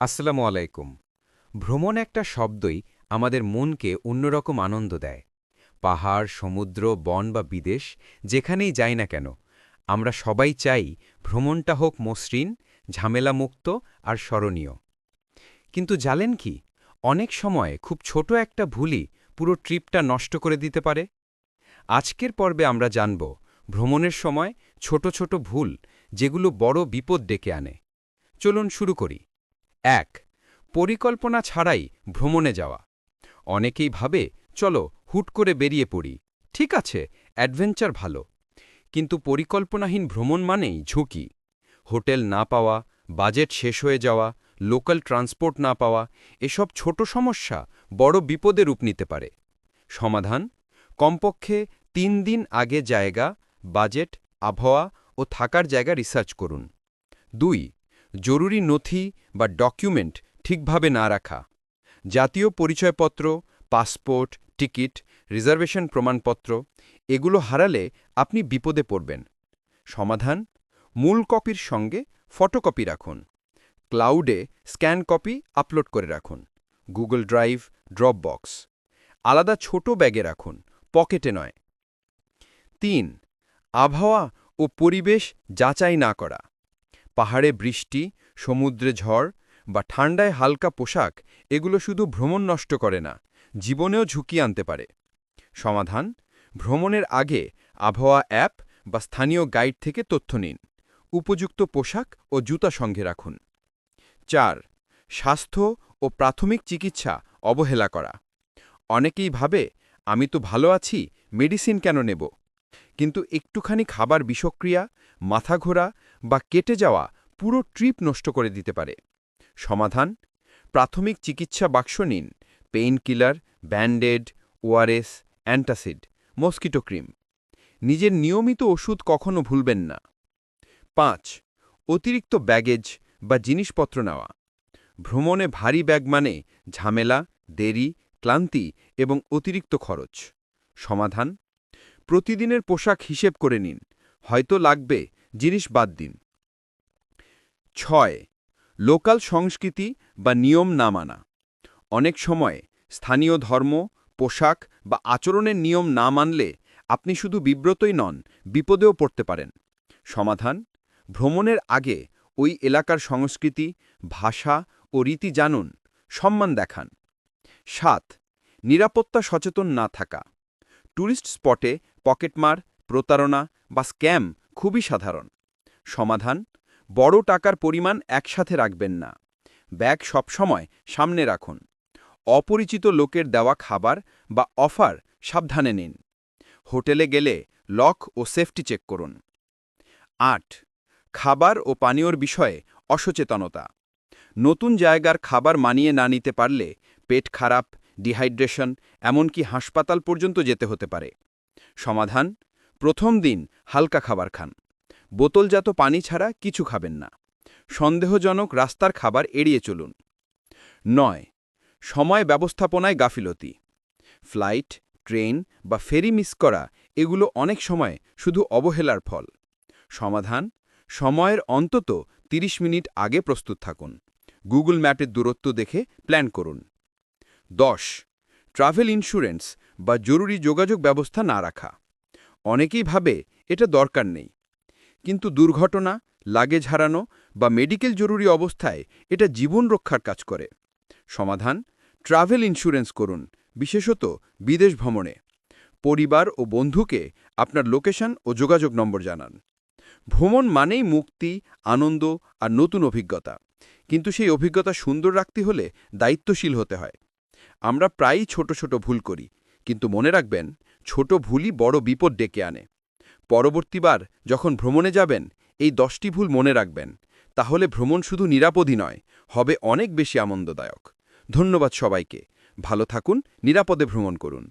আসসালামু আলাইকুম। ভ্রমণ একটা শব্দই আমাদের মনকে অন্যরকম আনন্দ দেয়। পাহাড়, সমুদ্র, বন বা বিদেশ, যেখানেই যাই না কেন, আমরা সবাই চাই ভ্রমণটা হোক মসৃণ, ঝামেলামুক্ত আর স্মরণীয়। কিন্তু জানেন কি, অনেক সময় খুব ছোট একটা ভুলই পুরো ট্রিপটা নষ্ট করে দিতে পারে। আজকের পর্বে আমরা জানব ভ্রমণের সময় ছোট ছোট ভুল যেগুলো বড় বিপদ ডেকে আনে। চলুন শুরু করি। এক, পরিকল্পনা ছাড়াই ভ্রমণে যাওয়া। অনেকেই ভাবে, চলো হুট করে বেরিয়ে পড়ি। ঠিক আছে, অ্যাডভেঞ্চার ভালো। কিন্তু পরিকল্পনাহীন ভ্রমণ মানেই ঝুঁকি। হোটেল না পাওয়া, বাজেট শেষ হয়ে যাওয়া, লোকাল ট্রান্সপোর্ট না পাওয়া, এসব ছোট সমস্যা বড় বিপদে রূপ নিতে পারে। সমাধান, কমপক্ষে তিন দিন আগে জায়গা, বাজেট, আবহাওয়া ও থাকার জায়গা রিসার্চ করুন। দুই জরুরি নথি বা ডকুমেন্ট ঠিকভাবে না রাখা, জাতীয় পরিচয়পত্র, পাসপোর্ট, টিকিট, রিজার্ভেশন প্রমাণপত্র, এগুলো হারালে আপনি বিপদে পড়বেন। সমাধান, মূল কপির সঙ্গে ফটোকপি রাখুন, ক্লাউডে স্ক্যান কপি আপলোড করে রাখুন, গুগল ড্রাইভ, ড্রপবক্স, আলাদা ছোট ব্যাগে রাখুন, পকেটে নয়। তিন, আবহাওয়া ও পরিবেশ যাচাই না করা পাহাড়ে বৃষ্টি, সমুদ্রে ঝড় বা ঠান্ডায় হালকা পোশাক, এগুলো শুধু ভ্রমণ নষ্ট করে না, জীবনেও ঝুঁকি আনতে পারে। সমাধান, ভ্রমণের আগে আবহাওয়া অ্যাপ বা স্থানীয় গাইড থেকে তথ্য নিন। উপযুক্ত পোশাক ও জুতা সঙ্গে রাখুন। চার, স্বাস্থ্য ও প্রাথমিক চিকিৎসা অবহেলা করা। অনেকেই ভাবে, আমি তো ভালো আছি, মেডিসিন কেন নেব? কিন্তু একটুখানি খাবার বিষক্রিয়া মাথা ঘোরা বা কেটে যাওয়া পুরো ট্রিপ নষ্ট করে দিতে পারে। সমাধান, প্রাথমিক চিকিৎসা বাক্স নিন painkiller bandaid, ORS, antacid, mosquito cream. নিজের নিয়মিত ওষুধ কখনো ভুলবেন না। পাঁচ, অতিরিক্ত ব্যাগেজ বা জিনিসপত্র নেওয়া। ভ্রমণে ভারী ব্যাগ মানে ঝামেলা, দেরি, ক্লান্তি এবং অতিরিক্ত খরচ। সমাধান, প্রতিদিনের পোশাক হিসেব করে নিন। হয়তো লাগবে জিনিস বাদ দিন। ছয়, লোকাল সংস্কৃতি বা নিয়ম না মানা। অনেক সময় স্থানীয় ধর্ম, পোশাক বা আচরণের নিয়ম না মানলে আপনি শুধু বিব্রতই নন, বিপদেও পড়তে পারেন। সমাধান, ভ্রমণের আগে ওই এলাকার সংস্কৃতি, ভাষা ও রীতি জানুন, সম্মান দেখান। সাত, নিরাপত্তা সচেতন না থাকা। ট্যুরিস্ট স্পটে পকেটমার, প্রতারণা বা স্ক্যাম খুবই সাধারণ। সমাধান, বড় টাকার পরিমাণ একসাথে রাখবেন না। ব্যাগ সবসময় সামনে রাখুন। অপরিচিত লোকের দেওয়া খাবার বা অফার সাবধানে নিন। হোটেলে গেলে লক ও সেফটি চেক করুন। আট, খাবার ও পানীয়র বিষয়ে অসচেতনতা। নতুন জায়গার খাবার মানিয়ে না নিতে পারলে পেট খারাপ, ডিহাইড্রেশন, এমনকি হাসপাতাল পর্যন্ত যেতে হতে পারে। সমাধান প্রথম দিন হালকা খাবার খান। বোতলজাত পানি ছাড়া কিছু খাবেন না। সন্দেহজনক রাস্তার খাবার এড়িয়ে চলুন। নয়, সময় ব্যবস্থাপনায় গাফিলতি। ফ্লাইট, ট্রেন বা ফেরি মিস করা এগুলো অনেক সময় শুধু অবহেলার ফল। সমাধান, সময়ের অন্তত ৩০ মিনিট আগে প্রস্তুত থাকুন। গুগল ম্যাপের দূরত্ব দেখে প্ল্যান করুন। দশ, ট্রাভেল ইন্স্যুরেন্স বা জরুরি যোগাযোগ ব্যবস্থা না রাখা। অনেকেই ভাবে এটা দরকার নেই। কিন্তু দুর্ঘটনা, লাগেজ হারানো বা মেডিকেল জরুরি অবস্থায় এটা জীবন রক্ষার কাজ করে। সমাধান, ট্রাভেল ইন্স্যুরেন্স করুন, বিশেষত বিদেশ ভ্রমণে। পরিবার ও বন্ধুকে আপনার লোকেশন ও যোগাযোগ নম্বর জানান। ভ্রমণ মানেই মুক্তি, আনন্দ আর নতুন অভিজ্ঞতা। কিন্তু সেই অভিজ্ঞতা সুন্দর রাখতে হলে দায়িত্বশীল হতে হয়। আমরা প্রায়ই ছোট ছোট ভুল করি কিন্তু মনে রাখবেন, ছোট ভুলই বড় বিপদ ডেকে আনে। পরবর্তীবার যখন ভ্রমণে যাবেন, এই দশটি ভুল মনে রাখবেন। তাহলে ভ্রমণ শুধু নিরাপদই নয়, হবে অনেক বেশি আনন্দদায়ক। ধন্যবাদ সবাইকে। ভালো থাকুন, নিরাপদে ভ্রমণ করুন।